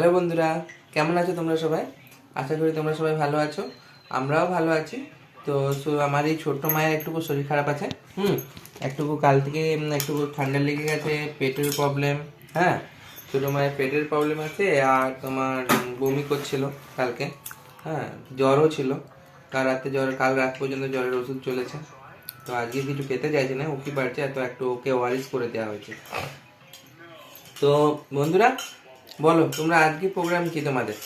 Hello বন্ধুরা, কেমন আছো তোমরা সবাই? আশা করি তোমরা সবাই ভালো আছো, আমরাও ভালো আছি। তো আমার এই ছোট্ট মায়ের একটুকু শরীর খারাপ আছে, হুম? একটুকু কাল থেকে একটুকু ঠান্ডা লেগে গেছে, পেটের প্রবলেম হ্যাঁ? ছোটো মায়ের পেটের প্রবলেম আছে, আর তোমার বমি করছিল কালকে হ্যাঁ? জ্বরও ছিল। কাল রাতে জ্বর, কাল রাত পর্যন্ত জ্বরের ওষুধ চলেছে। তো আজকে কিছু খেতে চাইছে না উকি পারছে তো একটু ওকে ওয়ারিস করে দেওয়া হয়েছে। তো, বন্ধুরা বলো তোমরা আজকে প্রোগ্রাম কি তোমাদের?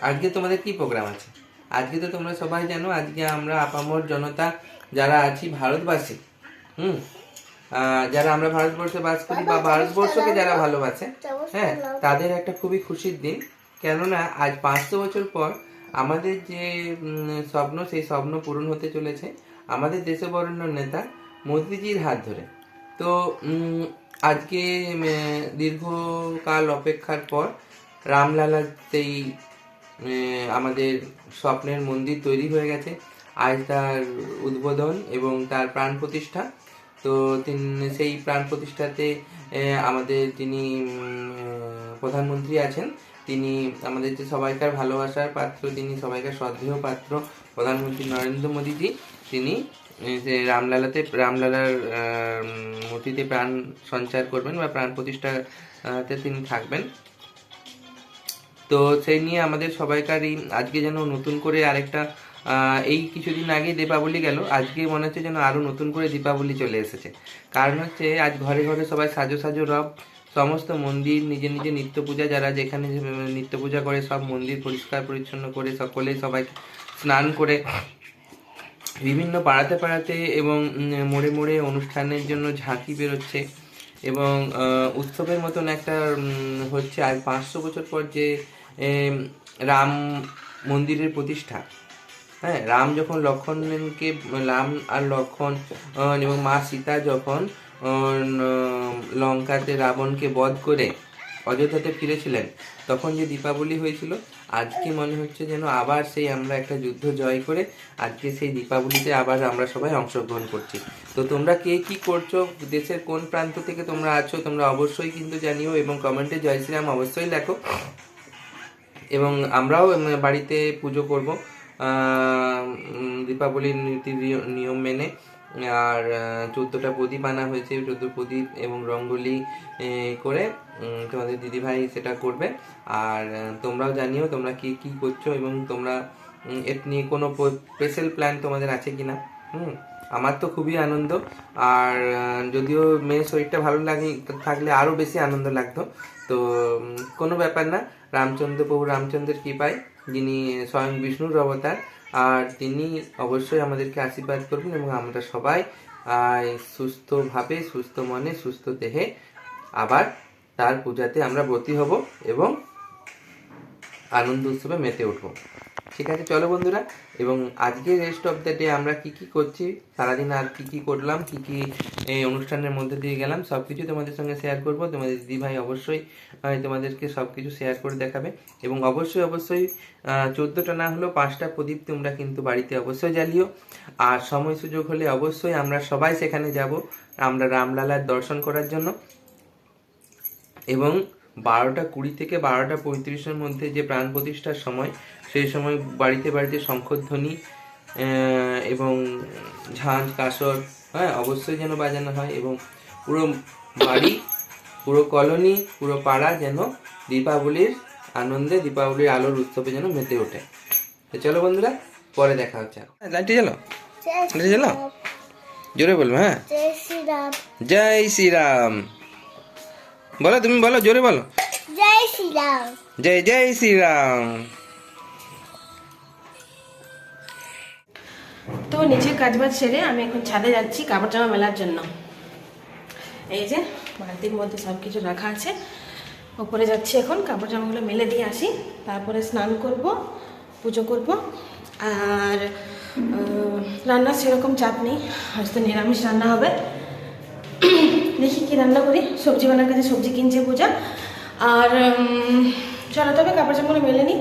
আজকে তোমাদের কি প্রোগ্রাম আছে? আজকে তো তোমরা সবাই জানো আজকে আমরা আপামর জনতা যারা আছি ভারতবাসী হুম? যারা আমরা ভারতবর্ষে বাস করি বা ভারতবর্ষকে যারা ভালোবাসে হ্যাঁ তাদের একটা খুবই খুশির দিন। কেননা আজ পাঁচশো বছর পর আমাদের যে স্বপ্ন সেই স্বপ্ন পূরণ হতে চলেছে আমাদের দেশবরণ্য নেতা মোদিজির হাত ধরে। তো আজকে দীর্ঘকাল অপেক্ষার পর রামলালা সেই আমাদের স্বপ্নের মন্দির তৈরি হয়ে গেছে। আজ তার উদ্বোধন এবং তার প্রাণ প্রতিষ্ঠা। তো তিনি, সেই প্রাণ প্রতিষ্ঠাতে আমাদের যিনি প্রধানমন্ত্রী আছেন, তিনি আমাদের যে সবাইকার ভালোবাসার পাত্র, তিনি সবাইকার শ্রদ্ধেয় পাত্র, প্রধানমন্ত্রী নরেন্দ্র মোদীজি, তিনি রামলালাতে, রামলালার মূর্তিতে প্রাণ সঞ্চার করবেন বা প্রাণ প্রতিষ্ঠাতে তিনি থাকবেন। তো সেই নিয়ে আমাদের সবাইকারই আজকে যেন নতুন করে আরেকটা এই কিছুদিন আগে দীপাবলি গেল, আজকে মনে হচ্ছে যেন আরও নতুন করে দীপাবলি চলে এসেছে। কারণ হচ্ছে আজ ঘরে ঘরে সবাই সাজো সাজো রব, সমস্ত মন্দির, নিজে নিজে নিত্য পূজা, যারা যেখানে নিত্য পূজা করে সব মন্দির পরিষ্কার পরিচ্ছন্ন করে সকলে সবাই স্নান করে বিভিন্ন পাড়াতে পাড়াতে এবং মোড়ে মোড়ে অনুষ্ঠানের জন্য ঝাঁকি বেরোচ্ছে এবং উৎসবের মতন একটা হচ্ছে আজ পাঁচশো বছর পর যে রাম মন্দিরের প্রতিষ্ঠা। হ্যাঁ রাম যখন লক্ষণকে, রাম আর লক্ষণ এবং মা সীতা যখন লঙ্কাতে রাবণকে বধ করে অযোধ্যাতে ফিরেছিলেন, তখন যে দীপাবলি হয়েছিল আজকে মনে হচ্ছে যেন আবার সেই আমরা একটা যুদ্ধ জয় করে আজকে সেই দীপাবলিতে আবার আমরা সবাই অংশগ্রহণ করছি। তো তোমরা কে কি করছ? দেশের কোন প্রান্ত থেকে তোমরা আছো? তোমরা অবশ্যই কিন্তু জানিও এবং কমেন্টে জয় শ্রীরাম অবশ্যই লেখো। এবং আমরাও বাড়িতে পুজো করব দীপাবলির নীতি নিয়- নিয়ম মেনে। আর চোদ্দোটা প্রদীপ আনা হয়েছে চোদ্দ প্রদীপ এবং রঙ্গোলি করে তোমাদের দিদিভাই সেটা করবে। আর তোমরাও জানিও তোমরা কি কি করছ এবং তোমরা এর নিয়ে কোনো স্পেশাল প্ল্যান তোমাদের আছে কিনা। হুম, আমার তো খুবই আনন্দ। আর যদিও মেয়ের শরীরটা ভালো লাগে, থাকলে আরও বেশি আনন্দ লাগতো। তো কোনো ব্যাপার না। রামচন্দ্র প্রভু রামচন্দ্রের কৃপায় যিনি স্বয়ং বিষ্ণুর অবতার আর তিনি অবশ্যই আমাদেরকে আশীর্বাদ করবেন এবং আমরা সবাই সুস্থভাবে, সুস্থ মনে, সুস্থ দেহে আবার তার পূজাতে আমরা ব্রতী হব এবং আনন্দ উৎসবে মেতে উঠবো। ঠিক আছে, চলো বন্ধুরা। এবং আজকে রেস্ট অফ দ্য ডে আমরা কি কি করছি, সারাদিন আর কি কি করলাম, কি কি এই অনুষ্ঠানের মধ্যে দিয়ে গেলাম সব কিছু তোমাদের সঙ্গে শেয়ার করব। তোমাদের দিদি ভাই অবশ্যই তোমাদেরকে সব কিছু শেয়ার করে দেখাবে। এবং অবশ্যই অবশ্যই চোদ্দোটা না হলেও পাঁচটা প্রদীপ তোমরা কিন্তু বাড়িতে অবশ্যই জ্বালিও। আর সময় সুযোগ হলে অবশ্যই আমরা সবাই সেখানে যাব, আমরা রামলালার দর্শন করার জন্য। এবং বারোটা কুড়ি থেকে বারোটা পঁয়ত্রিশের মধ্যে যে প্রাণ প্রতিষ্ঠার সময় সেই সময় বাড়িতে বাড়িতে শঙ্খধ্বনি এবং ঝাঁঝ কাসর হ্যাঁ অবশ্যই যেন বাজানো হয় এবং পুরো বাড়ি পুরো কলোনি পুরো পাড়া যেন দীপাবলির আনন্দে দীপাবলির আলোর উৎসবে যেন মেতে ওঠে। তো চলো বন্ধুরা পরে দেখা হচ্ছে লাইটে চলো লাইটে চলো জোরে বলব হ্যাঁ। জয় শ্রীরাম। জয় শ্রীরাম। বলো তুমি বলো জোরে বলো। জয় শ্রীরাম। জয় জয় শ্রীরাম। তো নিজের কাজবাজ সেরে আমি এখন ছাদে যাচ্ছি কাপড় জামা মেলার জন্য। এই যে বালতির মধ্যে সব কিছু রাখা আছে। ওপরে যাচ্ছি এখন কাপড় জামাগুলো মেলে দিয়ে আসি। তারপরে স্নান করব পুজো করব। আর রান্নার সেরকম চাপ নেই। আজ তো নিরামিষ রান্না হবে। দেখি কি রান্না করি। সবজি বানার কাছে সবজি কিনছে পূজা। আর চলো তবে কাপড় জামাগুলো মেলে নিই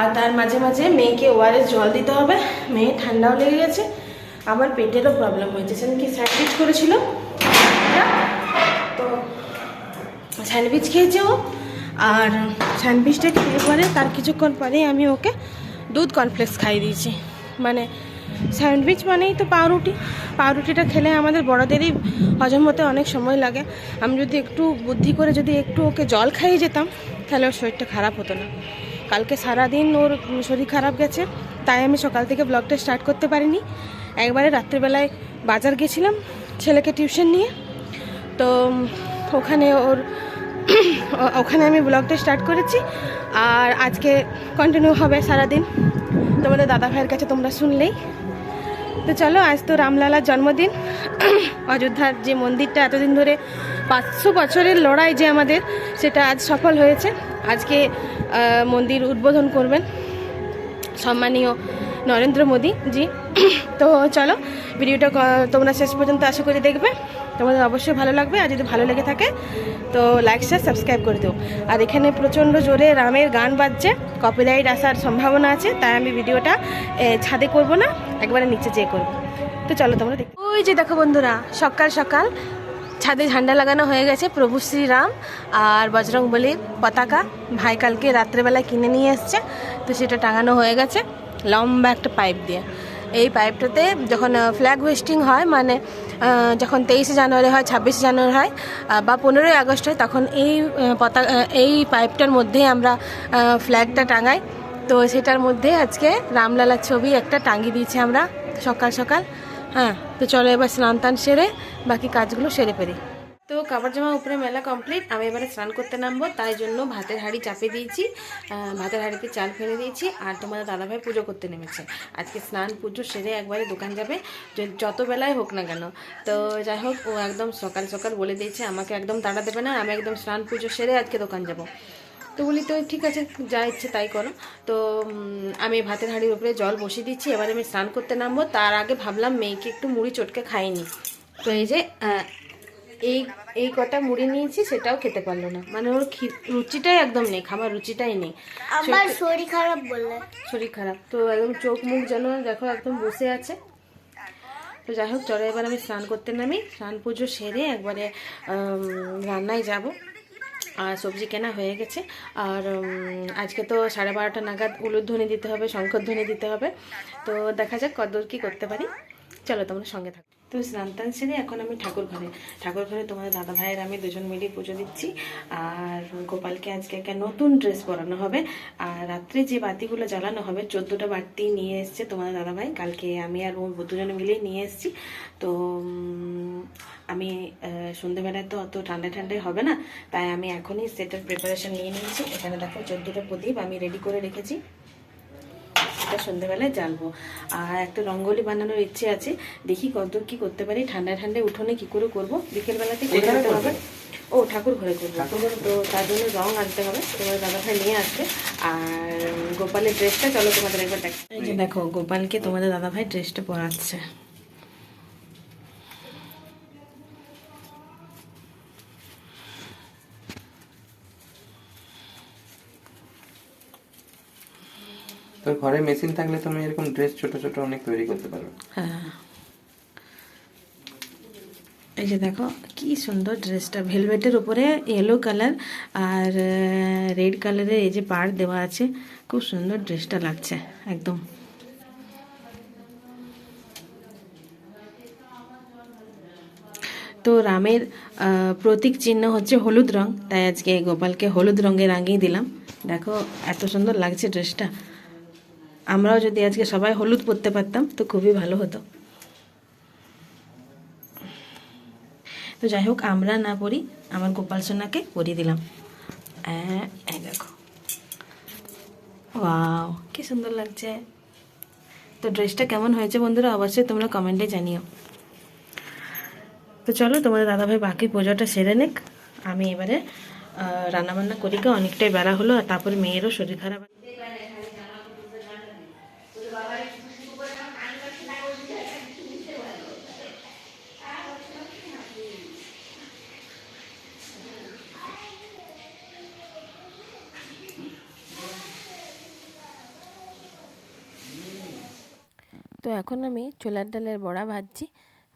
আর তার মাঝে মাঝে মেয়েকে ওয়ারেস জল দিতে হবে। মেয়ে ঠান্ডাও লেগে গেছে। আমার পেটেরও প্রবলেম হয়েছে। সেদিনকে স্যান্ডউইচ করেছিল? তো স্যান্ডউইচ খেয়েছে ও। আর স্যান্ডউইচটা খেয়ে পরে তার কিছুক্ষণ পরেই আমি ওকে দুধ কর্নফ্লেক্স খাইয়ে দিয়েছি। মানে স্যান্ডউইচ মানেই তো পাউরুটি। পাউরুটিটা খেলে আমাদের বড়দেরই হজম হতে অনেক সময় লাগে। আমি যদি একটু বুদ্ধি করে যদি একটু ওকে জল খাইয়ে যেতাম, তাহলে ওর শরীরটা খারাপ হতো না। কালকে সারাদিন ওর শরীর খারাপ গেছে, তাই আমি সকাল থেকে ব্লগটা স্টার্ট করতে পারিনি। একবারে রাত্রিবেলায় বাজার গেছিলাম ছেলেকে টিউশন নিয়ে। তো ওখানে ওর ওখানে আমি ব্লগটা স্টার্ট করেছি। আর আজকে কন্টিনিউ হবে সারাদিন। তোমাদের দাদা ভাইয়ের কাছে তোমরা শুনলেই। তো চলো, আজ তো রামলালার জন্মদিন। অযোধ্যার যে মন্দিরটা এতদিন ধরে পাঁচশো বছরের লড়াই যে আমাদের, সেটা আজ সফল হয়েছে। আজকে মন্দির উদ্বোধন করবেন সম্মানীয় নরেন্দ্র মোদী জি তো চলো, ভিডিওটা তোমরা শেষ পর্যন্ত আশা করে দেখবে। তোমাদের অবশ্যই ভালো লাগবে, আর যদি ভালো লেগে থাকে, তো লাইক শেয়ার সাবস্ক্রাইব করে দিও। আর এখানে প্রচণ্ড জোরে রামের গান বাজছে কপিরাইট আসার সম্ভাবনা আছে, তাই আমি ভিডিওটা ছাদে করব না, একবারে নিচে যেয়ে করব। তো চলো তোমরা দেখো। ওই যে দেখো বন্ধুরা, সকাল সকাল ছাদে ঝান্ডা লাগানো হয়ে গেছে প্রভু শ্রীরাম আর বজরং বলির পতাকা। ভাই কালকে রাত্রেবেলায় কিনে নিয়ে এসছে, তো সেটা টাঙানো হয়ে গেছে, লম্বা একটা পাইপ দিয়ে। এই পাইপটাতে যখন ফ্ল্যাগ হোয়েস্টিং হয় মানে যখন তেইশে জানুয়ারি হয়, ছাব্বিশে জানুয়ারি হয় বা পনেরোই আগস্ট হয়, তখন এই পতাকা এই পাইপটার মধ্যেই আমরা ফ্ল্যাগটা টাঙাই। তো সেটার মধ্যে আজকে রামলালার ছবি একটা টাঙিয়ে দিয়েছি আমরা সকাল সকাল। হ্যাঁ তো চলো এবার স্নান টান সেরে বাকি কাজগুলো সেরে ফেরি তো কাপড় জামা উপরে মেলা কমপ্লিট আমি এবারে স্নান করতে নামবো, তাই জন্য ভাতের হাঁড়ি চাপে দিয়েছি। ভাতের হাঁড়িতে চাল ফেলে দিয়েছি আর তোমাদের দাদাভাই পুজো করতে নেমেছে। আজকে স্নান পুজো সেরে একবারে দোকান যাবে যত বেলায় হোক না কেন। তো যাই হোক, ও একদম সকাল সকাল বলে দিয়েছে, আমাকে একদম তাড়া দেবে না, আমি একদম স্নান পুজো সেরে আজকে দোকান যাব। তো বলি, তো ঠিক আছে, যা ইচ্ছে তাই করো। তো আমি ভাতের হাঁড়ির উপরে জল বসিয়ে দিচ্ছি এবার আমি স্নান করতে নামবো। তার আগে ভাবলাম মেয়েকে একটু মুড়ি চটকে খাইনি তো এই যে এই এই কটা মুড়ি নিয়েছি সেটাও খেতে পারল না। মানে ওর রুচিটাই একদম নেই খাবার রুচিটাই নেই। আমার শরীর খারাপ বললে। শরীর খারাপ। তো একদম চোখ মুখ যেন দেখো একদম বসে আছে। তো যাই হোক চলো এবার আমি স্নান করতে নামি। স্নান পুজো সেরে একবারে রান্নায় যাব। আর সবজি কেনা হয়ে গেছে। আর আজকে তো সাড়ে বারোটা নাগাদ উলুধ্বনি দিতে হবে শঙ্করধ্বনি দিতে হবে। তো দেখা যাক কতদূর কী করতে পারি। চলো তোমরা সঙ্গে থাকো। তো স্নান টান সেরে এখন আমি ঠাকুর ঘরে ঠাকুর ঘরে তোমাদের দাদা ভাইয়ের আমি দুজন মিলে পুজো দিচ্ছি। আর গোপালকে আজকে একটা নতুন ড্রেস পরানো হবে। আর রাত্রে যে বাতিগুলো জ্বালানো হবে, চোদ্দোটা বাতি নিয়ে এসছে তোমাদের দাদা ভাই কালকে আমি আর ও দুজনে মিলেই নিয়ে এসেছি। তো আমি সন্ধেবেলায় তো অত ঠান্ডা ঠান্ডায় হবে না। তাই আমি এখনই সেটার প্রিপারেশন নিয়ে নিয়েছি। এখানে দেখো চোদ্দোটা প্রদীপ আমি রেডি করে রেখেছি। এটা সন্ধ্যেবেলায় জ্বালবো। আর একটা রঙ্গলি বানানোর ইচ্ছে আছে। দেখি কত কি করতে পারি। ঠান্ডা ঠান্ডায় উঠোনে কি করে করব? বিকেলবেলাতে করে এখানে হবে। ও ঠাকুর ঘরে করব। তো তার জন্য রং আনতে হবে। তোমার দাদা ভাই নিয়ে আসবে। আর গোপালের ড্রেসটা চলো তোমাদের একবার দেখ দেখো গোপালকে তোমাদের দাদা ভাই ড্রেসটা পরাচ্ছে। তো ঘরে মেশিন থাকলে তুমি এরকম ড্রেস ছোট ছোট অনেক তৈরি করতে পারো। হ্যাঁ। এই যে দেখো, কি সুন্দর ড্রেসটা ভেলভেটের উপরে ইয়েলো কালার আর রেড কালারের এই যে পাড় দেওয়া আছে, খুব সুন্দর ড্রেসটা লাগছে, একদম। তো রামের প্রতীক চিহ্ন হচ্ছে হলুদ রং, তাই আজকে গোপালকে হলুদ রঙে রাঙিয়ে দিলাম। দেখো, এত সুন্দর লাগছে ড্রেসটা আমরাও যদি আজকে সবাই হলুদ পরতে পারতাম, তো খুবই ভালো হতো। তো যাই হোক, আমরা না পড়ি আমার গোপাল সোনাকে পরিয়ে দিলাম। দেখো। ওয়াও, কি সুন্দর লাগছে। তো ড্রেসটা কেমন হয়েছে বন্ধুরা, অবশ্যই তোমরা কমেন্টে জানিও। তো চলো, তোমাদের দাদাভাই বাকি পুজোটা সেরে নিক। আমি এবারে রান্নাবান্না করি গে অনেকটাই বেলা হলো, আর তারপরে মেয়েরও শরীর খারাপ তো এখন আমি ছোলার ডালের বড়া ভাজছি।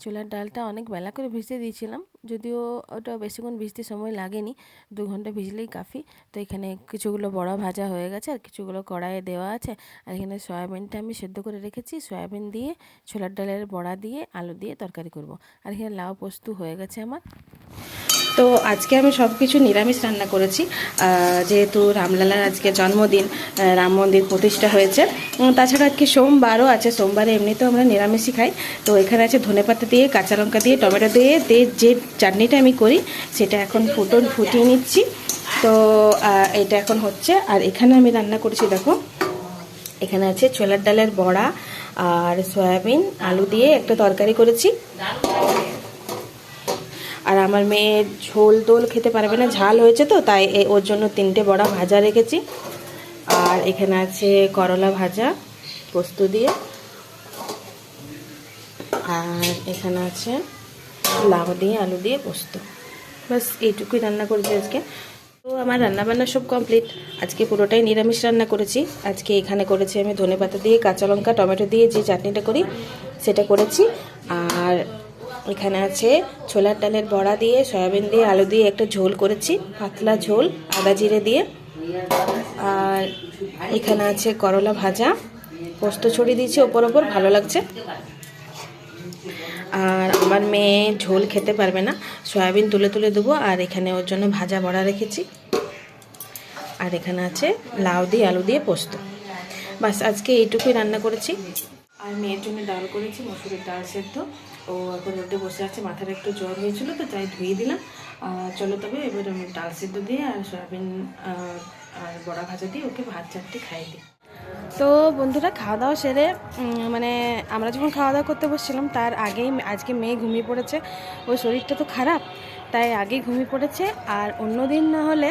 ছোলার ডালটা অনেক বেলা করে ভিজিয়ে দিয়েছিলাম, যদিও ওটা বেশিক্ষণ ভিজতে সময় লাগেনি, দু ঘণ্টা ভিজলেই কাফি। তো এখানে কিছুগুলো বড়া ভাজা হয়ে গেছে আর কিছুগুলো কড়াইয়ে দেওয়া আছে। আর এখানে সয়াবিনটা আমি সেদ্ধ করে রেখেছি, সয়াবিন দিয়ে, ছোলার ডালের বড়া দিয়ে, আলু দিয়ে তরকারি করব। আর এখানে লাউ পোস্ত হয়ে গেছে আমার। তো আজকে আমি সব কিছু নিরামিষ রান্না করেছি। যেহেতু রামলালার আজকে জন্মদিন রাম মন্দির প্রতিষ্ঠা হয়েছে। তাছাড়া আজকে সোমবারও আছে, সোমবারে এমনিতেও আমরা নিরামিষই খাই। তো এখানে আছে ধনেপাতা দিয়ে, কাঁচা লঙ্কা দিয়ে, টমেটো দিয়ে দিয়ে যে চাটনিটা আমি করি, সেটা এখন ফুটন ফুটিয়ে নিচ্ছি। তো এটা এখন হচ্ছে, আর এখানে আমি রান্না করেছি, দেখো। এখানে আছে ছোলার ডালের বড়া আর সয়াবিন, আলু দিয়ে একটা তরকারি করেছি। আর আমার মেয়ে ঝোল দোল খেতে পারবে না, ঝাল হয়েছে তো, তাই ওর জন্য তিনটে বড়া ভাজা রেখেছি। আর এখানে আছে করলা ভাজা, পোস্ত দিয়ে। আর এখানে আছে লাউ দিয়ে, আলু দিয়ে পোস্ত। বাস এইটুকুই রান্না করেছি আজকে। তো আমার রান্না বান্না সব কমপ্লিট। আজকে পুরোটাই নিরামিষ রান্না করেছি। আজকে এখানে করেছি আমি ধনেপাতা দিয়ে, কাঁচা লঙ্কা, টমেটো দিয়ে যে চাটনিটা করি, সেটা করেছি। আর এখানে আছে ছোলার ডালের বড়া দিয়ে, সয়াবিন দিয়ে, আলু দিয়ে একটা ঝোল করেছি, পাতলা ঝোল, আদা জিরে দিয়ে। আর এখানে আছে করলা ভাজা, পোস্ত ছড়িয়ে দিয়েছি ওপর ওপর, ভালো লাগছে। আর আমার মেয়ে ঝোল খেতে পারবে না, সয়াবিন তুলে তুলে দেবো, আর এখানে ওর জন্য ভাজা বড়া রেখেছি। আর এখানে আছে লাউ দিয়ে, আলু দিয়ে পোস্ত। বাস আজকে এইটুকুই রান্না করেছি। আর মেয়ের জন্য ডাল করেছি, মসুরের ডাল সেদ্ধ। ও এখন রোদে বসে আছে, মাথার একটু জ্বর হয়েছিল তো তাই ধুয়ে দিলাম। চলো তবে এবার আমি ডাল সেদ্ধ দিয়ে আর সয়াবিন আর বড়া ভাজা দিয়ে ওকে ভাত চারটে খাইয়ে দিই। তো বন্ধুরা, খাওয়া দাওয়া সেরে মানে আমরা যখন খাওয়া দাওয়া করতে বসছিলাম, তার আগেই আজকে মেয়ে ঘুমিয়ে পড়েছে। ওর শরীরটা তো খারাপ, তাই আগেই ঘুমিয়ে পড়েছে। আর অন্য দিন না হলে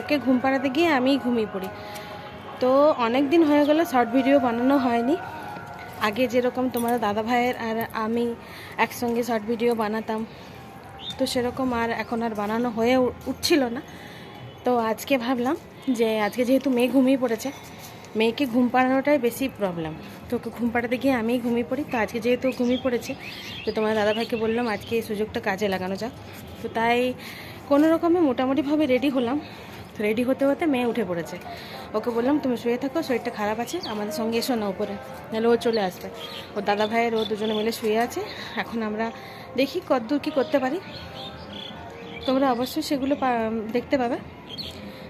ওকে ঘুম পাড়াতে গিয়ে আমিই ঘুমিয়ে পড়ি। তো অনেক দিন হয়ে গেল, শর্ট ভিডিও বানানো হয়নি। আগে যেরকম তোমার দাদা ভাইয়ের আর আমি একসঙ্গে শর্ট ভিডিও বানাতাম, তো সেরকম আর এখন আর বানানো হয়ে উঠছিল না। তো আজকে ভাবলাম যে আজকে যেহেতু মেয়ে ঘুমিয়ে পড়েছে, মেয়েকে ঘুম পাড়ানোটাই বেশি প্রবলেম তো ওকে ঘুম পাড়াতে গিয়ে আমি ঘুমিয়ে পড়ি। তো আজকে যেহেতু ঘুমিয়ে পড়েছে, তো তোমার দাদাভাইকে বললাম আজকে এই সুযোগটা কাজে লাগানো যাক। তো তাই কোনো রকমে মোটামুটিভাবে রেডি হলাম। রেডি হতে হতে মেয়ে উঠে পড়েছে। ওকে বললাম, তুমি শুয়ে থাকো, শরীরটা খারাপ আছে, আমাদের সঙ্গে এসো না উপরে। নাহলে ও চলে আসবে। ও দাদা ভাইয়ের ও দুজনে মিলে শুয়ে আছে। এখন আমরা দেখি কতদূর কী করতে পারি। তোমরা অবশ্যই সেগুলো দেখতে পাবে।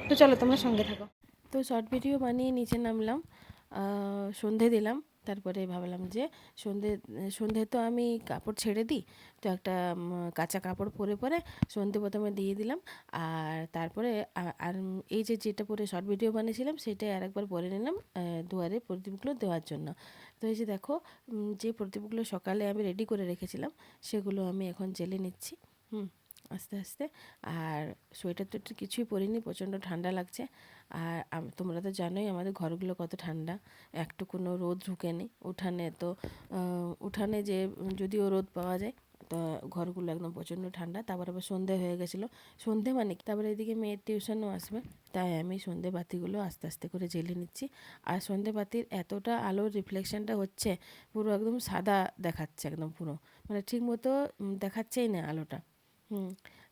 তো চলো, তোমরা সঙ্গে থাকো। তো শর্ট ভিডিও বানিয়ে নিচে নামলাম। সন্ধে দিলাম। তারপরে ভাবলাম যে সন্ধে সন্ধে তো আমি কাপড় ছেড়ে দিই, তো একটা কাঁচা কাপড় পরে পরে সন্ধে প্রথমে দিয়ে দিলাম। আর তারপরে আর এই যে যেটা পরে শর্ট ভিডিও বানিয়েছিলাম, সেটাই আরেকবার পরে নিলাম দুয়ারে প্রদীপগুলো দেওয়ার জন্য। তো এই যে দেখো যে প্রদীপগুলো সকালে আমি রেডি করে রেখেছিলাম, সেগুলো আমি এখন জেলে নিচ্ছি, হুম। আস্তে আস্তে। আর সোয়েটার তো কিছুই পরিনি, প্রচণ্ড ঠান্ডা লাগছে। আর তোমরা তো জানোই আমাদের ঘরগুলো কত ঠান্ডা। একটু কোনো রোদ ঢুকে নেই উঠানে তো উঠানে যে, যদিও রোদ পাওয়া যায়, তো ঘরগুলো একদম প্রচণ্ড ঠান্ডা। তারপর আবার সন্ধে হয়ে গেছিল। সন্ধে মানে তারপরে এদিকে মেয়ের টিউশনও আসবে। তাই আমি সন্ধে বাতিগুলো আস্তে আস্তে করে জ্বেলে নিচ্ছি। আর সন্ধে বাতির এতটা আলোর রিফ্লেকশনটা হচ্ছে, পুরো একদম সাদা দেখাচ্ছে, একদম পুরো। মানে ঠিক মতো দেখাচ্ছেই না আলোটা। হুম,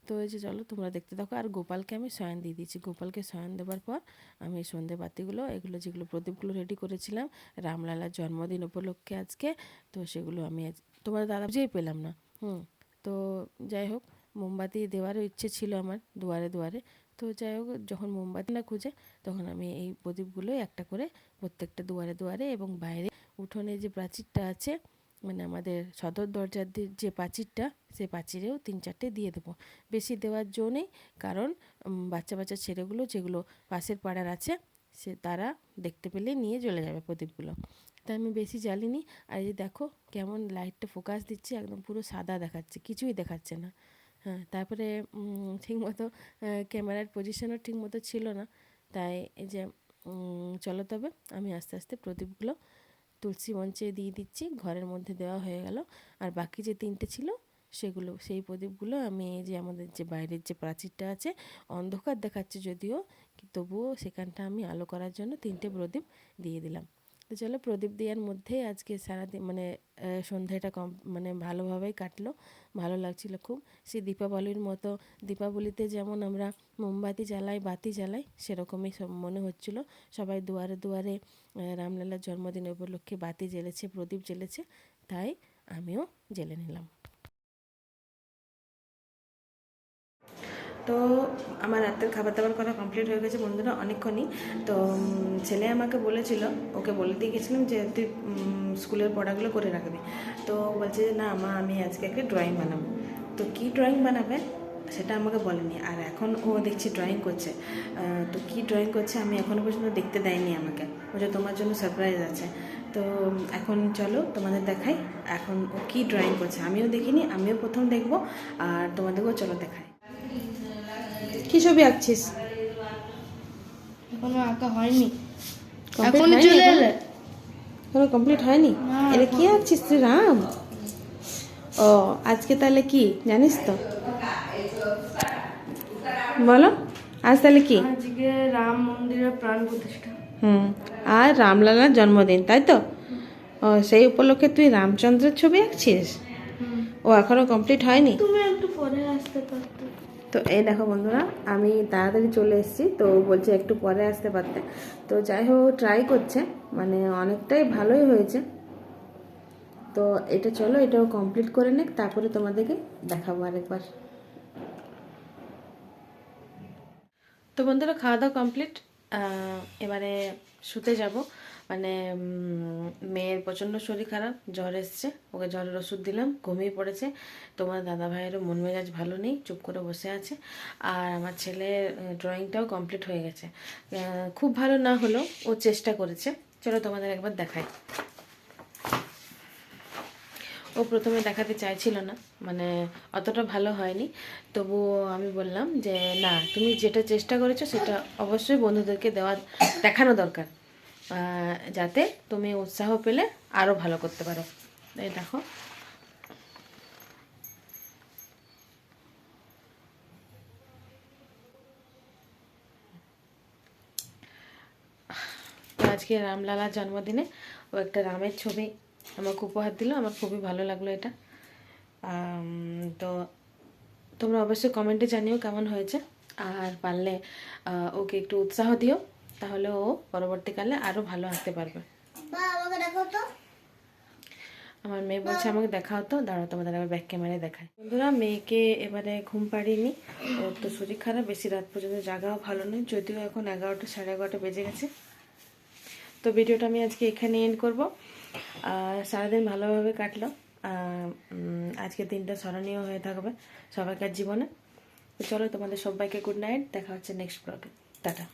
তো এই যে চলো তোমরা দেখতে থাকো। আর গোপালকে আমি শয়ন দিয়ে দিয়েছি। গোপালকে শয়ন দেওয়ার পর আমি সন্ধে বাতিগুলো, এগুলো যেগুলো প্রদীপগুলো রেডি করেছিলাম, রামলালার জন্মদিন উপলক্ষে আজকে, তো সেগুলো আমি তোমার দাদা যেই পেলাম না। হুম, তো যাই হোক, মোমবাতি দেওয়ারও ইচ্ছে ছিল আমার দুয়ারে দুয়ারে। তো যাই হোক, যখন মোমবাতি না খুঁজে, তখন আমি এই প্রদীপগুলোই একটা করে প্রত্যেকটা দুয়ারে দুয়ারে এবং বাইরে উঠোনে যে প্রাচীরটা আছে মানে আমাদের সদর দরজার যে প্রাচীরটা সে প্রাচীরেও তিন চারটে দিয়ে দেবো। বেশি দেওয়ার জো নেই, কারণ বাচ্চা বাচ্চা ছেলেগুলো যেগুলো পাশের পাড়ার আছে, সে তারা দেখতে পেলে নিয়ে চলে যাবে প্রদীপগুলো। তাই আমি বেশি জ্বালিনি, আর এই দেখো কেমন লাইটটা ফোকাস দিচ্ছে, একদম পুরো সাদা দেখাচ্ছে, কিছুই দেখাচ্ছে না। হ্যাঁ তারপরে ঠিকমতো ক্যামেরার পজিশনও ঠিকমতো ছিল না। তাই এই যে চলো তবে, আমি আস্তে আস্তে প্রদীপগুলো তুলসী মঞ্চে দিয়ে দিচ্ছি, ঘরের মধ্যে দেওয়া হয়ে গেল। আর বাকি যে তিনটে ছিল, সেগুলো, সেই প্রদীপগুলো আমি এই যে আমাদের যে বাইরের যে প্রাচীরটা আছে, অন্ধকার দেখাচ্ছে যদিও, তবুও সেখানটা আমি আলো করার জন্য তিনটে প্রদীপ দিয়ে দিলাম। তো চলো প্রদীপ দেওয়ার মধ্যেই আজকে সারাদিন মানে সন্ধ্যাটা কম মানে ভালোভাবেই কাটলো। ভালো লাগছিল খুব। সেই দীপাবলির মতো, দীপাবলিতে যেমন আমরা মোমবাতি জ্বালাই, বাতি জ্বালাই, সেরকমই সব মনে হচ্ছিল। সবাই দুয়ারে দুয়ারে রামলালার জন্মদিন উপলক্ষে বাতি জ্বেলেছে, প্রদীপ জ্বেলেছে, তাই আমিও জেলে নিলাম। তো আমার রাতের খাবার দাবার করা কমপ্লিট হয়ে গেছে বন্ধুরা অনেকক্ষণই। তো ছেলে আমাকে বলেছিল, ওকে বলে দিয়ে গেছিলাম যে তুই স্কুলের পড়াগুলো করে রাখবি। তো বলছে যে, না মা, আমি আজকে একটা ড্রয়িং বানাবো। তো কী ড্রয়িং বানাবে? সেটা আমাকে বলেনি। আর এখন ও দেখছি ড্রয়িং করছে। তো কী ড্রয়িং করছে আমি এখনও পর্যন্ত দেখতে দেয়নি আমাকে। বলছে তোমার জন্য সারপ্রাইজ আছে। তো এখন চলো তোমাদের দেখাই এখন ও কী ড্রয়িং করছে। আমিও দেখিনি, আমিও প্রথম দেখব। আর তোমাদেরকেও চলো দেখাই। কি ছবি আঁকছিস? এখনও আঁকা হয়নি। এখনই চলে এখনও? এলে। এখনও কমপ্লিট হয়নি? এটা কি আঁকছিস তুই রাম ও আজকে তাহলে কি? জানিস তো? বলো আজ তাহলে কি? আজকে রাম মন্দিরের প্রাণ প্রতিষ্ঠা। হুম আর রামলালার জন্মদিন তাই তো? ও সেই উপলক্ষে তুই রামচন্দ্রের ছবি আঁকছিস? ও এখনও কমপ্লিট হয়নি? তুমি একটু পরে আসতে পারতো তো এই দেখো বন্ধুরা, আমি তাড়াতাড়ি চলে এসেছি, তো বলছে একটু পরে আসতে পারতে। তো যাই হোক ট্রাই করছে মানে অনেকটাই ভালোই হয়েছে। তো এটা চলো এটাও কমপ্লিট করে নে তারপরে তোমাদেরকে দেখাবো আরেকবার। তো বন্ধুরা, খাওয়া দাওয়া কমপ্লিট এবারে শুতে যাব। মানে মেয়ের প্রচণ্ড শরীর খারাপ, জ্বর এসছে। ওকে জ্বরের ওষুধ দিলাম, ঘুমিয়ে পড়েছে। তোমার দাদা ভাইয়েরও মন মেজাজ ভালো নেই, চুপ করে বসে আছে। আর আমার ছেলের ড্রয়িংটাও কমপ্লিট হয়ে গেছে। খুব ভালো না হলেও ও চেষ্টা করেছে। চলো তোমাদের একবার দেখাই। ও প্রথমে দেখাতে চাইছিল না মানে অতটা ভালো হয়নি। তবুও আমি বললাম যে, না, তুমি যেটা চেষ্টা করেছ, সেটা অবশ্যই বন্ধুদেরকে দেওয়া, দেখানো দরকার। যাতে তুমি উৎসাহ পেলে আরও ভালো করতে পারো। এই দেখো। আজকে রামলালার জন্মদিনে ও একটা রামের ছবি আমাকে উপহার দিল। আমার খুবই ভালো লাগল এটা। তো তোমরা অবশ্যই কমেন্টে জানিও কেমন হয়েছে। আর পারলে ওকে একটু উৎসাহ দিও। তাহলে ও পরবর্তীকালে আরও ভালো আসতে পারবে। তো। আমার মেয়ে বলছে আমাকে দেখা হতো দাঁড়াও তোমাদের আবার ব্যাক ক্যামেরায় দেখায় বন্ধুরা মেয়েকে এবারে ঘুম পাড়িনি। ওর তো শরীর খারাপ বেশি রাত পর্যন্ত জাগাও ভালো নয় যদিও এখন এগারোটা সাড়ে এগারোটা বেজে গেছে। তো ভিডিওটা আমি আজকে এখানে এন্ড করব। আর সারাদিন ভালোভাবে কাটলো। আজকের দিনটা স্মরণীয় হয়ে থাকবে সবাইকার জীবনে। তো চলো তোমাদের সবাইকে গুড নাইট দেখা হচ্ছে নেক্সট ব্লগে টাটা।